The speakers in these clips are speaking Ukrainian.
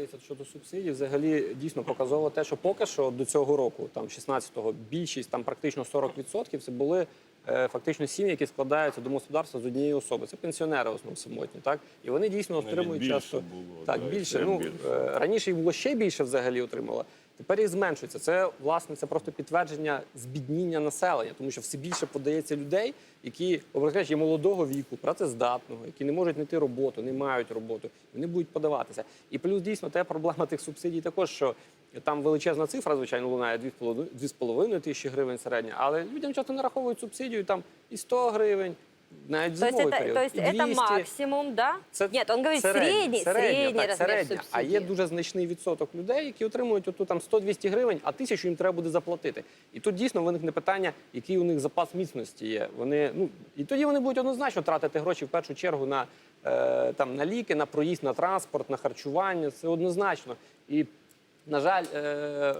дивіться, щодо субсидій, взагалі дійсно показово те, що поки що до цього року, там 16-го, більшість, там практично 40% це були е, фактично сім'ї, які складаються домогосподарства з однієї особи. Це пенсіонери в основному самотні, так? І вони дійсно Навіть отримують більше часто було, так, да, і більше. Ну більше. е, раніше їх було ще більше взагалі отримало. Тепер їх зменшується. Це власне це просто підтвердження збідніння населення, тому що все більше подається людей, які є молодого віку, працездатного, які не можуть знайти роботу, не мають роботу. Вони будуть подаватися. І плюс дійсно те проблема тих субсидій також, що там величезна цифра, звичайно, лунає 2,5 2,5 тисячі гривень середня, але людям часто нараховують субсидію там і 100 гривень, навіть То есть, зимовий это, період, то есть і это 200. максимум, да? Це Нет, он говорит середня, средний, середня, средний так, размер середня. А є дуже значний відсоток людей, які отримують оту там 100-200 гривень, а тисячу їм треба буде заплатити. І тут дійсно виникне питання, який у них запас міцності є. Вони ну і тоді вони будуть однозначно тратити гроші в першу чергу на е, там на ліки, на проїзд, на транспорт, на харчування. Це однозначно. І на жаль, е,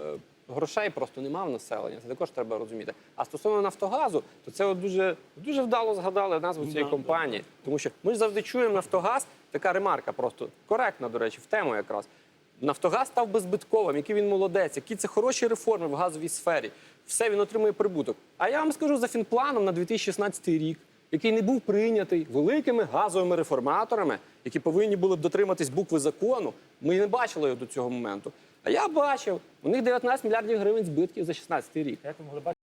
грошей просто нема в населення. Це також треба розуміти. А стосовно Нафтогазу, то це от дуже, дуже вдало згадали назву цієї компанії. Тому що ми ж завжди чуємо Нафтогаз, така ремарка просто коректна, до речі, в тему якраз. Нафтогаз став беззбитковим, який він молодець, які це хороші реформи в газовій сфері. Все він отримує прибуток. А я вам скажу за фінпланом на 2016 рік, який не був прийнятий великими газовими реформаторами, які повинні були б дотриматись букви закону. Ми не бачили його до цього моменту. А я бачив, у них 19 мільярдів гривень збитків за 16 рік. Як ви могли бачити?